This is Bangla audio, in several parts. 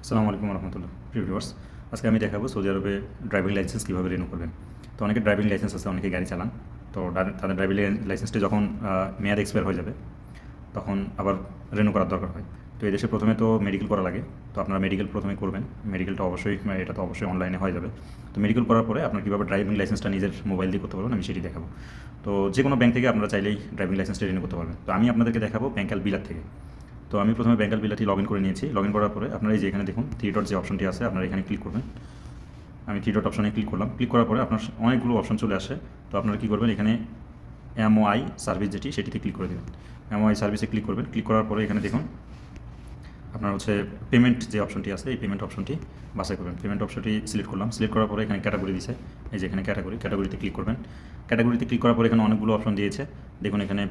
আসসালামু আলাইকুম রহমতুল্লাহ। ভিউয়ার্স, আজকে আমি দেখাবো সৌদি আরবে ড্রাইভিং লাইসেন্স কীভাবে রিনিউ করবেন। তো অনেকে ড্রাইভিং লাইসেন্স আছে, অনেকে গাড়ি চালান। তো তাদের- তাদের ড্রাইভিং লাইসেন্সটি যখন মেয়াদ এক্সপায়ার হয়ে যাবে, তখন আবার রিনিউ করার দরকার হয়। তো এই দেশে প্রথমে তো মেডিকেল করা লাগে। তো আপনারা মেডিকেল প্রথমে করবেন। মেডিকেলটা অবশ্যই মানে এটা তো অবশ্যই অনলাইনে হয়ে যাবে। তো মেডিকেল করার পরে আপনার কীভাবে ড্রাইভিং লাইসেন্সটা নিজের মোবাইল দিয়ে করতে পারবেন, আমি সেটি দেখাবো। তো যে কোনো ব্যাংক থেকে আপনারা চাইলেই ড্রাইভিং লাইসেন্সটা রিনিউ করতে পারবেন। তো আমি আপনাদেরকে দেখাবো ব্যাঙ্কাল বিলার থেকে। তো আমি প্রথমে ব্যাঙ্কাল বিলাটি লগ ইন করে নিয়েছি। লগ ইন করার পরে আপনারা এই যে এখানে দেখুন থ্রি ডট যে অপশনটি আছে, আপনারা এখানে ক্লিক করবেন। আমি থ্রি ডট অপশনে ক্লিক করলাম। ক্লিক করার পরে আপনার অনেকগুলো অপশন চলে আসে। তো আপনারা কী করবেন, এখানে এমওআই সার্ভিস যেটি, সেটিতে ক্লিক করে দেবেন। এমওআই সার্ভিসে ক্লিক করবেন। ক্লিক করার পরে এখানে দেখুন, আপনার হচ্ছে পেমেন্ট যে অপশনটি আছে, এই পেমেন্ট অপশনটি বাছাই করবেন। পেমেন্ট অপশনটি সিলেক্ট করলাম। সিলেক্ট করার পরে এখানে ক্যাটাগরি দিয়েছে এই যে এখানে ক্যাটাগরি ক্যাটাগরিতে ক্লিক করবেন। ক্যাটাগরিতে ক্লিক করার পরে এখানে অনেকগুলো অপশন দিয়েছে। দেখুন এখানে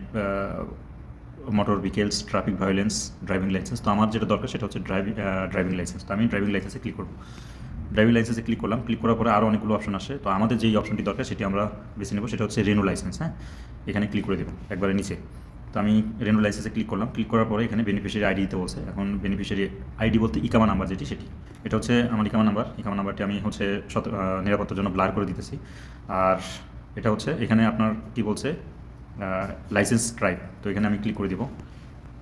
motor vehicles traffic violence driving licence তো আমার যেটা দরকার সেটা হচ্ছে ড্রাইভিং ড্রাইভিং লাইসেন্স তো আমি ড্রাইভিং লাইসেন্সে ক্লিক করব। ড্রাইভিং লাইসেন্সে ক্লিক করলাম। ক্লিক করার পরে আরও অনেকগুলো অপশন আসে। তো আমাদের যেই অপশনটি দরকার সেটি আমরা বেছে নেব। সেটা হচ্ছে রেনু লাইসেন্স হ্যাঁ? এখানে ক্লিক করে দেবো, একবারে নিচে। তো আমি রেনু লাইসেন্সে ক্লিক করলাম। ক্লিক করার পরে এখানে বেনিফিশিয়ারি আইডি দিতে বলছে এখন বেনিফিশিয়ারি আইডি বলতে ইকামা নাম্বার যেটি সেটি। এটা হচ্ছে আমার ইকামা নাম্বার। ইকামা নাম্বারটি আমি হচ্ছে নিরাপত্তার জন্য ব্লার করে দিতেছি। আর এটা হচ্ছে এখানে আপনার কি বলছে? লাইসেন্স ট্রাইব তো এখানে আমি ক্লিক করে দিব।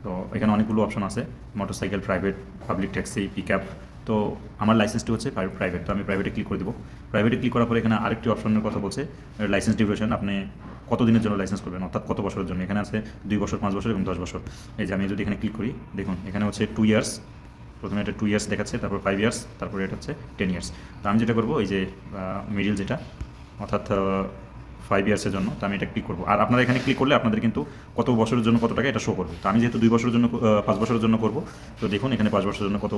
তো এখানে অনেকগুলো অপশন আছে motorcycle private public taxi pick up তো আমার লাইসেন্সটি হচ্ছে প্রাইভেট তো আমি প্রাইভেটে ক্লিক করে দেবো। প্রাইভেটে ক্লিক করার পরে এখানে আরেকটি অপশনের কথা বলছে লাইসেন্স ডিউরেশন আপনি কত দিনের জন্য লাইসেন্স করবেন, অর্থাৎ কত বছরের জন্য? এখানে আছে দুই বছর, পাঁচ বছর এবং দশ বছর। এই যে আমি যদি এখানে ক্লিক করি, দেখুন, এখানে হচ্ছে টু ইয়ার্স প্রথমে এটা টু ইয়ার্স দেখাচ্ছে, তারপর ফাইভ ইয়ার্স তারপরে এটা হচ্ছে টেন ইয়ার্স তো আমি যেটা করব, এই যে মিডিল যেটা, অর্থাৎ ফাইভ ইয়ার্সের জন্য, তো আমি এটা ক্লিক করব। আর আপনারা এখানে ক্লিক করলে আপনাদের কিন্তু কত বছরের জন্য কত টাকা এটা শো করবে। তো আমি যেহেতু দুই বছরের জন্য পাঁচ বছরের জন্য করব, তো দেখুন এখানে পাঁচ বছরের জন্য কত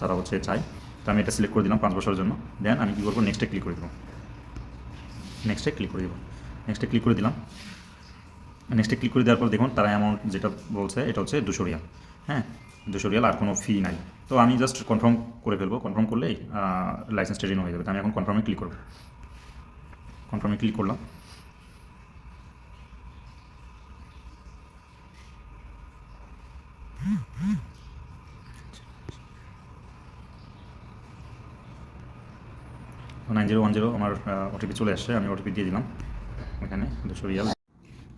তারা হচ্ছে চাই তো আমি এটা সিলেক্ট করে দিলাম পাঁচ বছরের জন্য। দেন আমি কী করব? নেক্সটে ক্লিক করে দেবো। নেক্সটে ক্লিক করে দেবো। নেক্সটে ক্লিক করে দিলাম। নেক্সটে ক্লিক করে দেওয়ার পর দেখুন তারা অ্যামাউন্ট যেটা বলছে, এটা হচ্ছে দুশো রিয়াল। হ্যাঁ দুশো রিয়াল আর কোনো ফি নাই। তো আমি জাস্ট কনফার্ম করে ফেলব। কনফার্ম করলেই লাইসেন্সটা রিনিউ হয়ে যাবে। তো আমি এখন কনফার্মে ক্লিক করব। কনফার্মে ক্লিক করলাম। নাইন জিরো ওয়ান জিরো আমার ওটিপি চলে আসছে, আমি ওটিপি দিয়ে দিলাম। এখানে দুশো রিয়াল।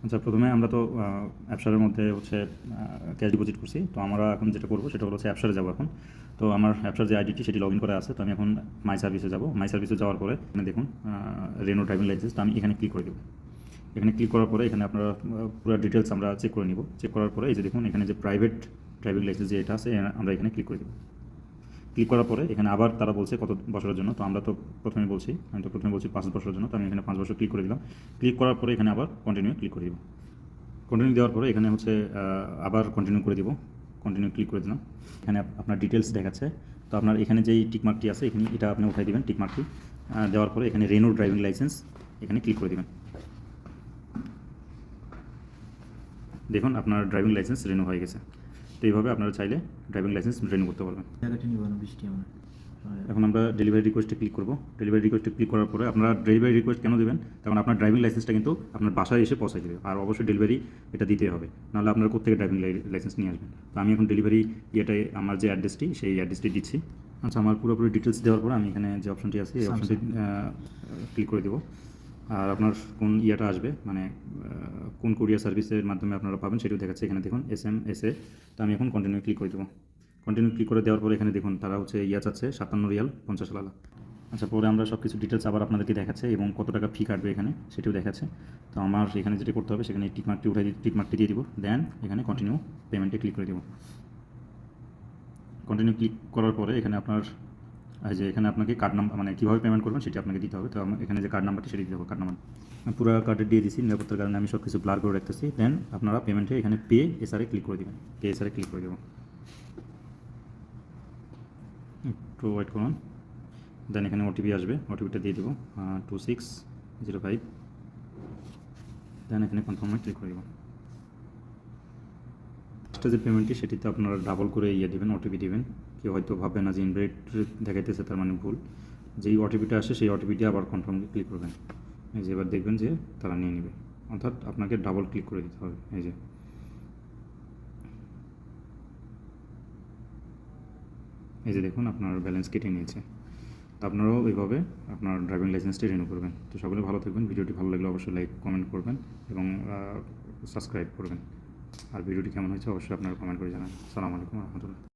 আচ্ছা প্রথমে আমরা তো অ্যাপসারের মধ্যে হচ্ছে ক্যাশ ডিপোজিট করছি। তো আমরা এখন যেটা করব, সেটা হলো হচ্ছে অ্যাপসারে যাব এখন। তো আমার অ্যাপসার যে আইডিটি সেটি লগ ইন করা আছে। তো আমি এখন মাই সার্ভিসে যাব। মাই সার্ভিসে যাওয়ার পরে, এখানে দেখুন রেনো ড্রাইভিং লাইসেন্স তো আমি এখানে ক্লিক করে দেবো। এখানে ক্লিক করার পরে, এখানে আপনারা পুরো ডিটেলস আমরা চেক করে নিব। চেক করার পরে, এই যে দেখুন, এখানে যে প্রাইভেট ড্রাইভিং লাইসেন্স যে এটা আছে আমরা এখানে ক্লিক করে দেবো। ক্লিক করার পরে এখানে আবার তারা বলছে কত বছরের জন্য, তো আমরা তো প্রথমে বলছি, আমি তো প্রথমে বলছি পাঁচ বছরের জন্য, তো আমি এখানে পাঁচ বছর ক্লিক করে দিলাম। ক্লিক করার পরে এখানে আবার কন্টিনিউ ক্লিক করে দিব। কন্টিনিউ দেওয়ার পরে এখানে হচ্ছে আবার কন্টিনিউ করে দিব। কন্টিনিউ ক্লিক করে দিলাম। এখানে আপনার ডিটেলস দেখাচ্ছে। তো আপনার এখানে যেই টিকমার্কটি আছে, এখানে এটা আপনি উঠাই দিবেন টিকমার্কটি। দেওয়ার পরে এখানে রেনো ড্রাইভিং লাইসেন্স এখানে ক্লিক করে দিবেন। দেখুন, আপনার ড্রাইভিং লাইসেন্স রিনিউ হয়ে গেছে। তো এইভাবে আপনারা চাইলে ড্রাইভিং লাইসেন্স রিনিউ করতে পারবেন। এখন আমরা ডেলিভারি রিকোয়েস্টে ক্লিক করব। ডেলিভারি রিকোয়েস্টে ক্লিক করার পরে আপনারা ডেলিভারি রিকোয়েস্ট কেন দেবেন? কারণ আপনার ড্রাইভিং লাইসেন্সটা কিন্তু আপনার বাসায় এসে পৌঁছাই দেবে আর অবশ্যই ডেলিভারি এটা দিতে হবে। নাহলে আপনারা কোথেকে ড্রাইভিং লাইসেন্স নিয়ে আসবেন? তো আমি এখন ডেলিভারি ইয়েটাই আমার যে অ্যাড্রেসটি সেই অ্যাড্রেসটি দিচ্ছি। আচ্ছা আমার পুরোপুরি ডিটেলস দেওয়ার পরে আমি এখানে যে অপশনটি আছে এই অপশনটি ক্লিক করে দেবো। আর আপনার কোন ইয়েটা আসবে? মানে কোন কুরিয়ার সার্ভিসের মাধ্যমে আপনারা পাবেন সেটিও দেখাচ্ছে এখানে দেখুন এস এম এস এ তো আমি এখন কন্টিনিউ ক্লিক করে দেবো। কন্টিনিউ ক্লিক করে দেওয়ার পরে এখানে দেখুন, তারা হচ্ছে ইয়া চাচ্ছে, সাতান্ন রিয়াল পঞ্চাশ লালা। আচ্ছা পরে আমরা সব কিছু ডিটেলস আবার আপনাদেরকে দেখাচ্ছে এবং কত টাকা ফি কাটবে এখানে সেটিও দেখাচ্ছে। তো আমার এখানে যেটা করতে হবে, সেখানে টিকমার্কটি উঠে টিকমার্কটি দিয়ে দিব। দেন এখানে কন্টিনিউ পেমেন্টে ক্লিক করে দেবো। কন্টিনিউ ক্লিক করার পরে এখানে আপনার যে এখানে আপনাকে কার্ড নাম্বার মানে কীভাবে পেমেন্ট করবেন সেটি আপনাকে দিতে হবে। তো এখানে যে কার্ড নাম্বারটি সেটি দিতে হবে কার্ড নাম্বার পুরো কার্ডে দিয়ে দিচ্ছি নিরাপত্তার কারণে আমি সব কিছু ব্লার করে রাখতেছি দেন আপনারা পেমেন্টে এখানে পে এসআরে ক্লিক করে দেবেন। পে এসআরে ক্লিক করে দেবো। একটু ওয়েট করুন। দেন এখানে ওটিপি আসবে ওটিপিটা দিয়ে দেবো। Two six zero five then এখানে কনফার্মে ক্লিক করে দেবো। লাস্টে যে পেমেন্টটি সেটিতে আপনারা ডাবল করে ইয়ে দেবেন ওটিপি দেবেন। কেউ হয়তো ভাববে না যে ইনভাইট দেখাইতেছে, তার মানে ভুল। যেই ওটিপিটা আসে, সেই ওটিপিটি আবার কনফার্ম ক্লিক করবেন। এই যে এবার দেখবেন যে তারা নিয়ে নেবে। অর্থাৎ আপনাকে ডাবল ক্লিক করে দিতে হবে, এই যে। এই যে দেখুন, আপনার ব্যালেন্স কেটে নিয়েছে। তো আপনারাও এইভাবে আপনার ড্রাইভিং লাইসেন্সটি রিনিউ করবেন। তো সকলে ভালো থাকবেন। ভিডিওটি ভালো লাগলে অবশ্যই লাইক কমেন্ট করবেন এবং সাবস্ক্রাইব করবেন। আর ভিডিওটি কেমন হয়েছে অবশ্যই আপনারা কমেন্ট করে জানান সালামু আলাইকুম রহমতুল্লাহ।